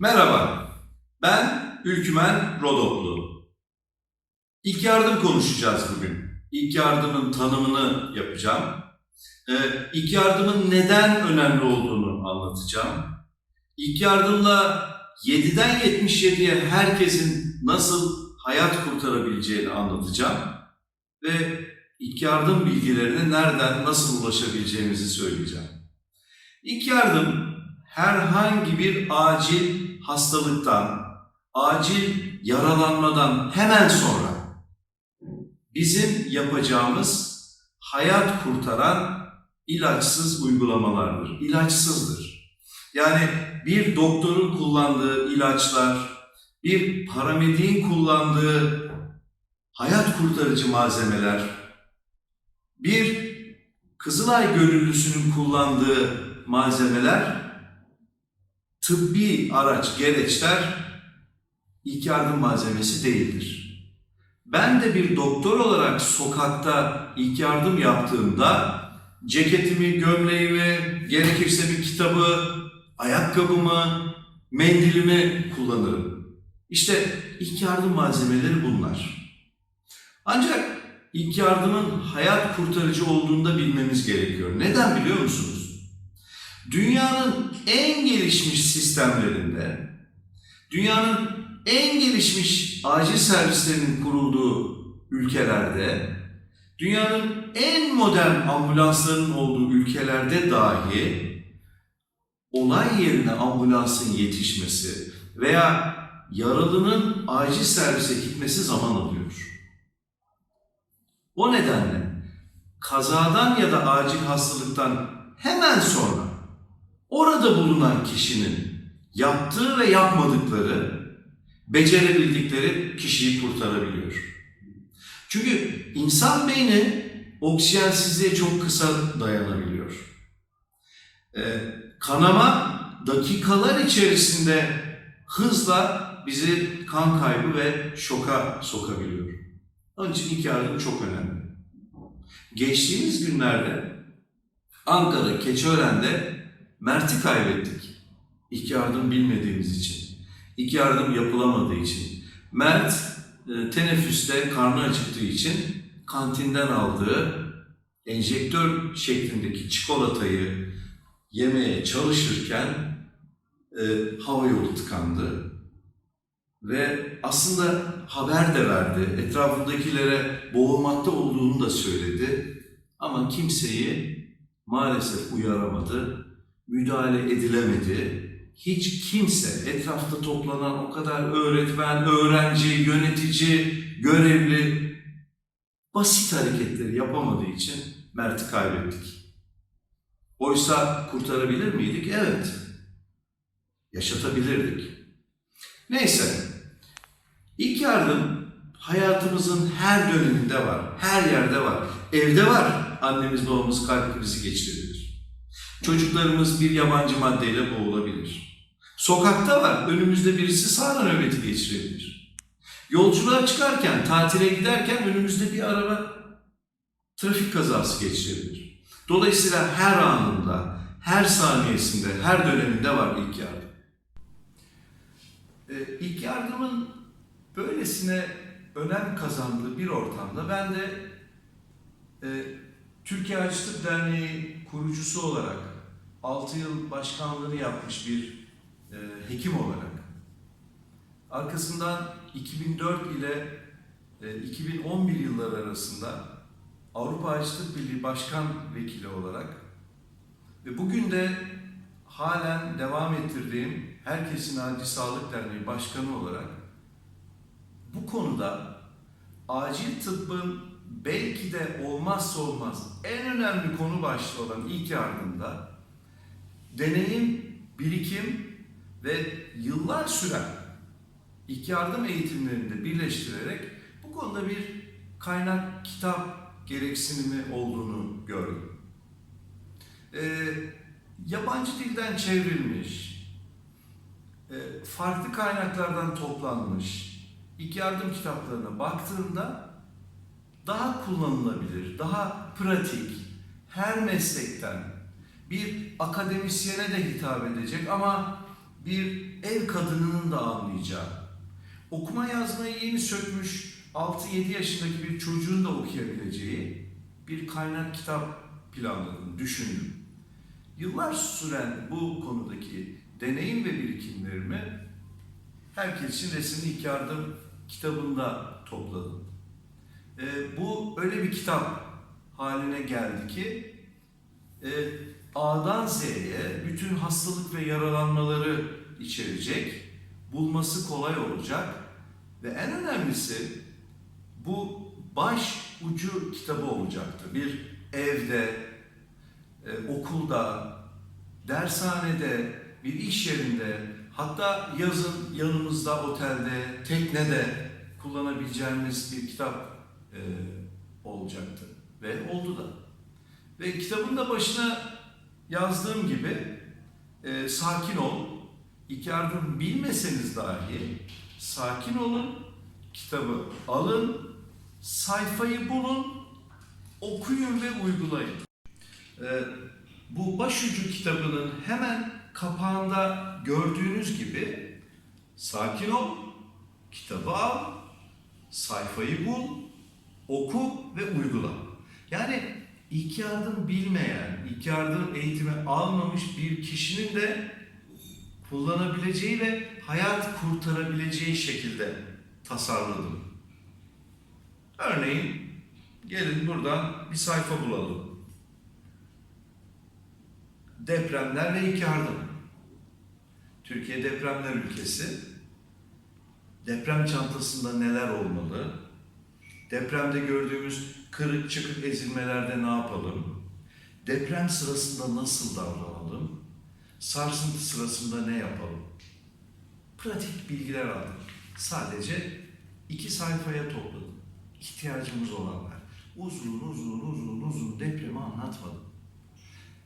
Merhaba, ben Ülkümen Rodoplu. İlk yardım konuşacağız bugün. İlk yardımın tanımını yapacağım. Ee, İlk yardımın neden önemli olduğunu anlatacağım. İlk yardımla 7'den 77'ye herkesin nasıl hayat kurtarabileceğini anlatacağım. Ve ilk yardım bilgilerine nereden, nasıl ulaşabileceğimizi söyleyeceğim. İlk yardım herhangi bir acil hastalıktan, acil yaralanmadan hemen sonra bizim yapacağımız hayat kurtaran ilaçsız uygulamalardır. İlaçsızdır. Yani bir doktorun kullandığı ilaçlar, bir paramediğin kullandığı hayat kurtarıcı malzemeler, bir Kızılay gönüllüsünün kullandığı malzemeler, tıbbi araç, gereçler ilk yardım malzemesi değildir. Ben de bir doktor olarak sokakta ilk yardım yaptığımda ceketimi, gömleğimi, gerekirse bir kitabı, ayakkabımı, mendilimi kullanırım. İşte ilk yardım malzemeleri bunlar. Ancak ilk yardımın hayat kurtarıcı olduğunu da bilmemiz gerekiyor. Neden biliyor musunuz? En gelişmiş sistemlerinde, dünyanın en gelişmiş acil servislerinin kurulduğu ülkelerde, dünyanın en modern ambulansların olduğu ülkelerde dahi olay yerine ambulansın yetişmesi veya yaralının acil servise gitmesi zaman alıyor. O nedenle kazadan ya da acil hastalıktan hemen sonra orada bulunan kişinin yaptığı ve yapmadıkları, becerebildikleri kişiyi kurtarabiliyor. Çünkü insan beyni oksijensizliğe çok kısa dayanabiliyor. Ee, kanama dakikalar içerisinde hızla bizi kan kaybı ve şoka sokabiliyor. Onun için yardım çok önemli. Geçtiğimiz günlerde Ankara Keçiören'de Mert'i kaybettik. İlk yardım bilmediğimiz için. İlk yardım yapılamadığı için. Mert e, teneffüste karnı acıktığı için kantinden aldığı enjektör şeklindeki çikolatayı yemeye çalışırken e, hava yolu tıkandı. Ve aslında haber de verdi. Etrafındakilere boğulmakta olduğunu da söyledi. Ama kimseyi maalesef uyaramadı. Müdahale edilemedi. Hiç kimse etrafta toplanan o kadar öğretmen, öğrenci, yönetici, görevli basit hareketleri yapamadığı için Mert'i kaybettik. Oysa kurtarabilir miydik? Evet. Yaşatabilirdik. Neyse. İlk yardım hayatımızın her döneminde var. Her yerde var. Evde var. Annemiz babamız kalp krizi geçirebilir. Çocuklarımız bir yabancı maddeyle boğulabilir. Sokakta var. Önümüzde birisi sağda nöbeti geçirebilir. Yolculuğa çıkarken, tatile giderken önümüzde bir araba trafik kazası geçirebilir. Dolayısıyla her anında, her saniyesinde, her döneminde var ilk yardım. Ee, ilk yardımın böylesine önem kazandığı bir ortamda ben de e, Türkiye Açlık Derneği kurucusu olarak 6 yıl başkanlığını yapmış bir e, hekim olarak arkasından 2004 ile e, 2011 yılları arasında Avrupa Açlık Birliği Başkan Vekili olarak ve bugün de halen devam ettirdiğim Herkesin Acil Sağlık Derneği Başkanı olarak bu konuda acil tıbbın belki de olmazsa olmaz en önemli konu başlığı olan ilk yardımda deneyim, birikim ve yıllar süren ilk yardım eğitimlerinde birleştirerek bu konuda bir kaynak kitap gereksinimi olduğunu gördüm. Ee, yabancı dilden çevrilmiş, e, farklı kaynaklardan toplanmış ilk yardım kitaplarına baktığımda daha kullanılabilir, daha pratik, her meslekten bir akademisyene de hitap edecek ama bir ev kadınının da anlayacağı, okuma yazmayı yeni sökmüş 6-7 yaşındaki bir çocuğun da okuyabileceği bir kaynak kitap planladım, düşündüm. Yıllar süren bu konudaki deneyim ve birikimlerimi herkes için resimli yardım kitabında topladım. Ee, bu öyle bir kitap haline geldi ki e, A'dan Z'ye bütün hastalık ve yaralanmaları içerecek, bulması kolay olacak ve en önemlisi bu baş ucu kitabı olacaktı. Bir evde, e, okulda, dershanede, bir iş yerinde, hatta yazın yanımızda, otelde, teknede kullanabileceğimiz bir kitap e, olacaktı. Ve oldu da. Ve kitabın da başına yazdığım gibi e, sakin ol, ilk yardım bilmeseniz dahi sakin olun, kitabı alın, sayfayı bulun, okuyun ve uygulayın. E, bu başucu kitabının hemen kapağında gördüğünüz gibi sakin ol, kitabı al, sayfayı bul, oku ve uygula. Yani ilk yardım bilmeyen, ilk yardım eğitimi almamış bir kişinin de kullanabileceği ve hayat kurtarabileceği şekilde tasarladım. Örneğin gelin buradan bir sayfa bulalım. Depremler ve ilk yardım. Türkiye depremler ülkesi. Deprem çantasında neler olmalı? Depremde gördüğümüz kırık çıkık ezilmelerde ne yapalım? Deprem sırasında nasıl davranalım? Sarsıntı sırasında ne yapalım? Pratik bilgiler aldım. Sadece iki sayfaya topladım. İhtiyacımız olanlar. Uzun uzun uzun uzun depremi anlatmadım.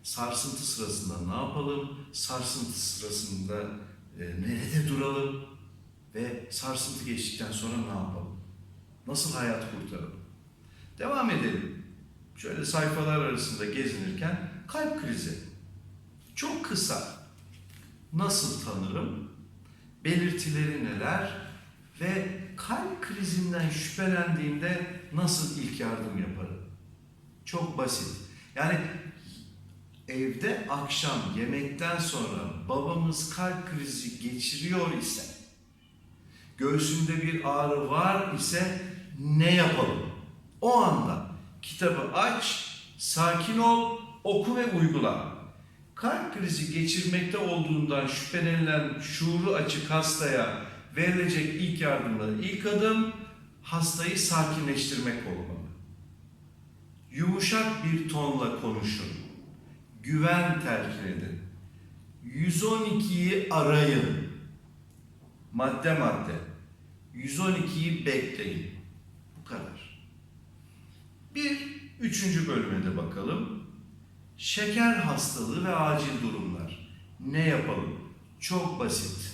Sarsıntı sırasında ne yapalım? Sarsıntı sırasında e, nerede duralım? Ve sarsıntı geçtikten sonra ne yapalım? Nasıl hayat kurtaralım? Devam edelim. Şöyle sayfalar arasında gezinirken kalp krizi. Çok kısa. Nasıl tanırım? Belirtileri neler? Ve kalp krizinden şüphelendiğimde nasıl ilk yardım yaparım? Çok basit. Yani evde akşam yemekten sonra babamız kalp krizi geçiriyor ise, göğsünde bir ağrı var ise ne yapalım? O anda kitabı aç, sakin ol, oku ve uygula. Kalp krizi geçirmekte olduğundan şüphelenilen şuuru açık hastaya verilecek ilk yardımda ilk adım hastayı sakinleştirmek olmalı. Yumuşak bir tonla konuşun. Güven telkin edin. 112'yi arayın. Madde madde. 112'yi bekleyin. Bu kadar. Bir üçüncü bölüme de bakalım. Şeker hastalığı ve acil durumlar. Ne yapalım? Çok basit.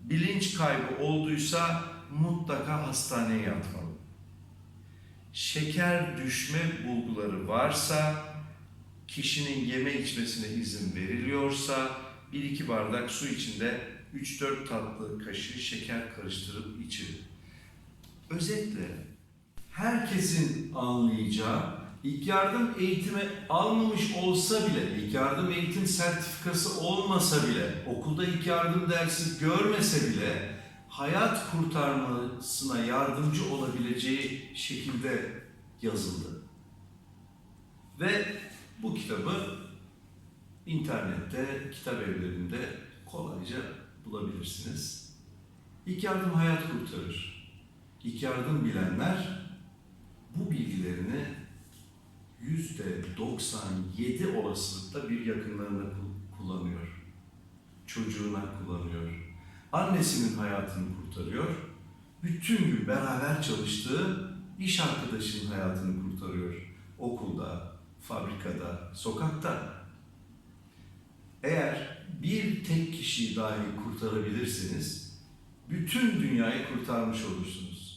Bilinç kaybı olduysa mutlaka hastaneye yatmalı. Şeker düşme bulguları varsa, kişinin yeme içmesine izin veriliyorsa, bir iki bardak su içinde 3-4 tatlı kaşığı şeker karıştırıp için. Özetle herkesin anlayacağı ilk yardım eğitimi almamış olsa bile, ilk yardım eğitim sertifikası olmasa bile, okulda ilk yardım dersi görmese bile hayat kurtarmasına yardımcı olabileceği şekilde yazıldı. Ve bu kitabı internette, kitap evlerinde kolayca bulabilirsiniz. İlk yardım hayat kurtarır. İlk yardım bilenler bu bilgilerini yüzde 97 olasılıkla bir yakınlarına ku- kullanıyor. Çocuğuna kullanıyor. Annesinin hayatını kurtarıyor. Bütün gün beraber çalıştığı iş arkadaşının hayatını kurtarıyor. Okulda, fabrikada, sokakta. Eğer bir tek kişiyi dahi kurtarabilirseniz bütün dünyayı kurtarmış olursunuz.